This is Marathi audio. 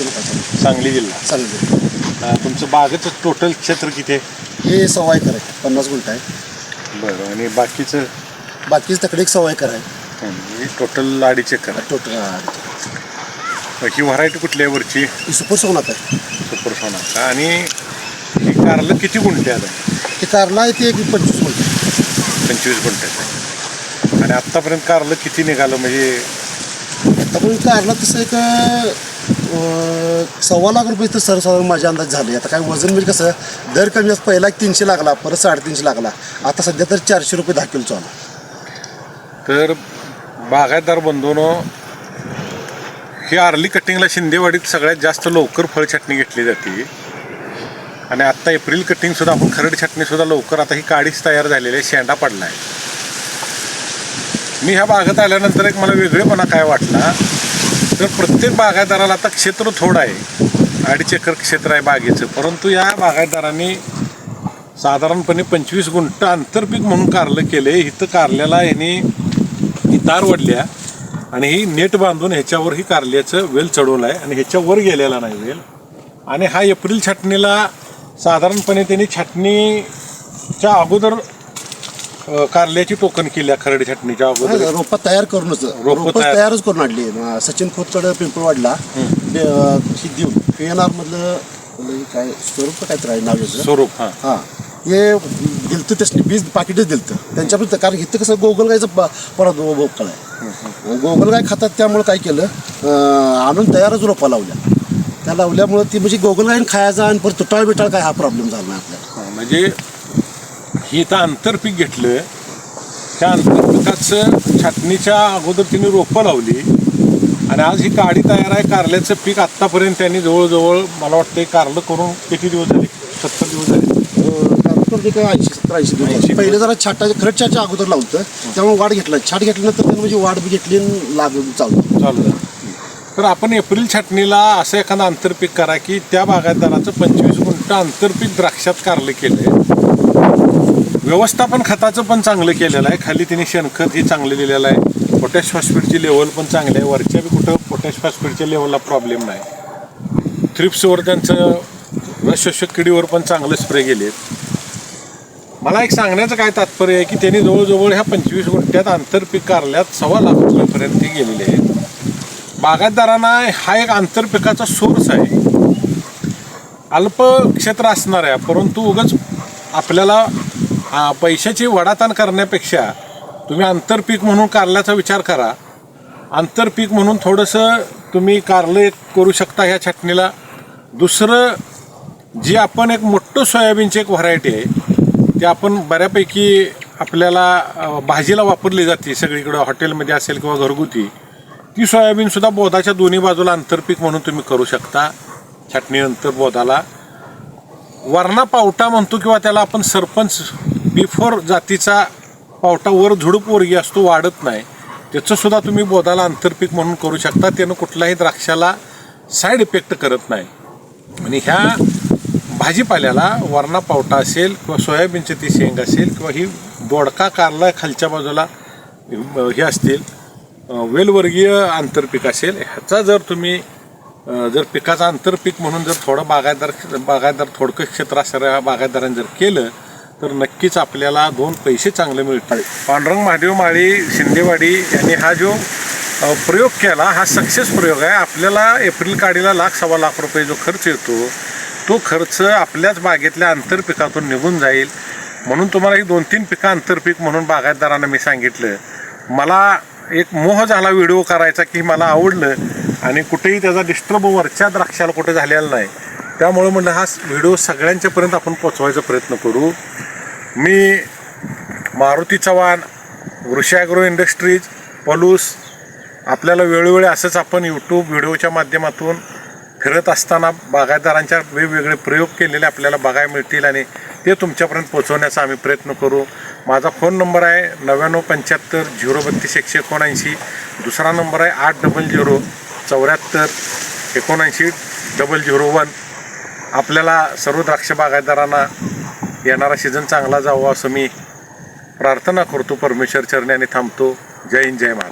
पाहिजे सांगली जिल्हा. सांगली अं, तुमचं बागेचं टोटल क्षेत्र किती आहे? हे सव्वा एकर आहे. पन्नास गुंठ आहे. बरं आणि बाकीचं? बाकीच तकडे एक सव्वा एकर आहे टोटल अडीच एकर आहे. टोटल ही व्हरायटी कुठल्या आहे वरची? सुपर सोनात आहे. सुपर सोना का? आणि ही कारलं किती गुंठे आता ते कारला आहे ते एक पंचवीस गुंठ. आहे. पंचवीस गुंठ्याचं आणि आत्तापर्यंत कारलं किती निघालं? म्हणजे आता पण कारला तसं एक अं, सव्वा लाख रुपये तर सर्वसाधारण माझ्या अंदाज झाले. आता काय वजन म्हणजे कसं दर कमी असं पहिला एक तीनशे लागला परत साडेतीनशे लागला. आता सध्या तर चारशे रुपये दहा किलो चालू. तर बागायतदार बंधून ही आर्ली कटिंगला शिंदेवाडीत सगळ्यात जास्त लवकर फळ छाटणी घेतली जाते. आणि आत्ता एप्रिल कटिंगसुद्धा आपण खरड छाटणीसुद्धा लवकर आता ही काडीच तयार झालेली आहे शेंडा पडला आहे मी ह्या बागेत आल्यानंतर एक मला वेगळेपणा काय वाटला तर प्रत्येक बागायतदाराला आता क्षेत्र थोडं आहे. अडीच एकर क्षेत्र आहे बागेचं. परंतु या बागायतदारांनी साधारणपणे पंचवीस गुंठ आंतरपीक म्हणून कारलं केले. इथं कारल्याला यांनी ही तार वडल्या आणि ही नेट बांधून ह्याच्यावर ही कारल्याचं वेल चढवलं आहे आणि ह्याच्यावर गेलेला नाही वेल. आणि हा एप्रिल छाटणीला साधारणपणे त्यांनी छाटणीच्या अगोदर अ, कारल्याची टोकन केल्या खरड छाटणीच्या अगोदर. रोपं तयार करूनच. रोपं तयार- तयारच करून आणली. अं, सचिन खोतकडं पिंपळवाडला अं, ही देऊन पी एन आर मधलं काय स्वरूप काय तर आहे नाव याचं स्वरूप हां. हां. हे दिलतं त्यासनी बीज पाकिटच दिलतं. त्यांच्यापर्यंत कारण इथं कसं गोगलगायचं प- परत बोकळ आहे. गोगलगाय खातात त्यामुळं काय केलं अं, आणून तयारच रोपा लावल्या. त्या लावल्यामुळं ती म्हणजे गोगलगायन खायचा आणि परत तुटाळ बिटाळ काय हा प्रॉब्लेम झाला नाही आपल्याला. हां, म्हणजे इथं आंतरपीक घेतलं. त्या आंतरपिकाचं छाटणीच्या अगोदर त्यांनी रोपं लावली. आणि आज ही काडी तयार आहे. कारल्याचं पीक आत्तापर्यंत त्यांनी जवळजवळ मला वाटतं कारलं करून किती दिवस झाले? सत्तर दिवस झाले. ऐंशी सत्तर ऐंशी 80 दिवस पहिले जरा छाटाच्या खरंच छाटच्या अगोदर लावतं. त्यामुळे वाढ घेतला. छाट घेतल्यानंतर त्यानं म्हणजे वाढ बी घेतली आणि लाग चालू. चालू झालं. तर आपण एप्रिल छाटणीला असं एखादं आंतरपीक करा की त्या बागायतदाराचं पंचवीस गुंठ आंतरपीक द्राक्षात कारलं केलंय. व्यवस्थापन खताचं पण चांगलं केलेलं आहे. खाली तिने शेणखत हे चांगलं दिलेलं आहे. पोटॅश फॉस्फेटची लेवल पण चांगली आहे. वरच्या बी कुठं पोटॅश फॉस्फेटच्या लेवलला प्रॉब्लेम नाही. थ्रिप्सवर त्यांचं रसशोषक किडीवर पण चांगलं स्प्रे गेलेत मला एक सांगण्याचं काय तात्पर्य आहे की त्यांनी जवळजवळ ह्या पंचवीस गुंठ्यात आंतरपीक कारल्यात सव्वा लाख रुपयापर्यंत ते गेलेले आहेत. बागायतदारांना हा एक आंतरपिकाचा सोर्स आहे. अल्प क्षेत्र असणार आहे. परंतु उगाच आपल्याला पैशाची वडाताण करण्यापेक्षा तुम्ही आंतरपीक म्हणून कारल्याचा विचार करा. आंतरपीक म्हणून थोडंसं तुम्ही कारलं एक करू शकता ह्या छाटणीला. दुसरं जी आपण एक मोठं सोयाबीनची एक व्हरायटी आहे ती आपण बऱ्यापैकी आपल्याला भाजीला वापरली जाते सगळीकडं हॉटेलमध्ये असेल किंवा घरगुती. ती सोयाबीनसुद्धा बोधाच्या दोन्ही बाजूला आंतरपीक म्हणून तुम्ही करू शकता छाटणीनंतर बोधाला वरणा पावटा म्हणतो किंवा त्याला आपण सरपंच बिफोर जातीचा पावटा वर झुडूप वर्गीय असतो वाढत नाही. त्याचंसुद्धा तुम्ही बोधाला आंतरपीक म्हणून करू शकता. त्यानं कुठल्याही द्राक्षाला साईड इफेक्ट करत नाही. आणि ह्या भाजीपाल्याला वरणा पावटा असेल किंवा सोयाबीनची ती शेंग असेल किंवा ही दोडका कारला खालच्या बाजूला हे असतील वेलवर्गीय आंतरपीक असेल. ह्याचा जर तुम्ही जर पिकाचं आंतरपीक म्हणून जर थोडं बागायतदार बागायतदार थोडकं क्षेत्र असणाऱ्या बागायतदारांनी जर केलं तर नक्कीच आपल्याला दोन पैसे चांगले मिळतात पांडुरंग महादेव माळी शिंदेवाडी यांनी हा जो प्रयोग केला हा सक्सेस प्रयोग आहे. आपल्याला एप्रिल काडीला लाख सव्वा लाख रुपये जो खर्च येतो तो खर्च आपल्याच बागेतल्या आंतरपिकातून निघून जाईल. म्हणून तुम्हाला ही दोन तीन पिकं आंतरपीक म्हणून बागायतदारांना मी सांगितलं. मला एक मोह झाला व्हिडिओ करायचा की मला आवडलं आणि कुठेही त्याचा डिस्टर्ब वरच्या द्राक्षाला कुठे झालेला नाही. त्यामुळे म्हणलं हा व्हिडिओ सगळ्यांच्यापर्यंत आपण पोचवायचा प्रयत्न करू. मी मारुती चव्हाण वृषाग्रो इंडस्ट्रीज पलूस आपल्याला वेळोवेळी असंच आपण यूट्यूब व्हिडिओच्या माध्यमातून फिरत असताना बागायतदारांच्या वेगवेगळे प्रयोग केलेले आपल्याला बघायला मिळतील आणि ते तुमच्यापर्यंत पोहोचवण्याचा आम्ही प्रयत्न करू. माझा फोन नंबर आहे नव्याण्णव पंच्याहत्तर झिरो बत्तीस एकशे एकोणऐंशी. दुसरा नंबर आहे आठ डबल झिरो चौऱ्याहत्तर एकोणऐंशी डबल झिरो वन. आपल्याला सर्व द्राक्ष बागायतदारांना येणारा सीझन चांगला जावा असं मी प्रार्थना करतो. परमेश्वर चरण्याने थांबतो. जय हिंद जय महाराज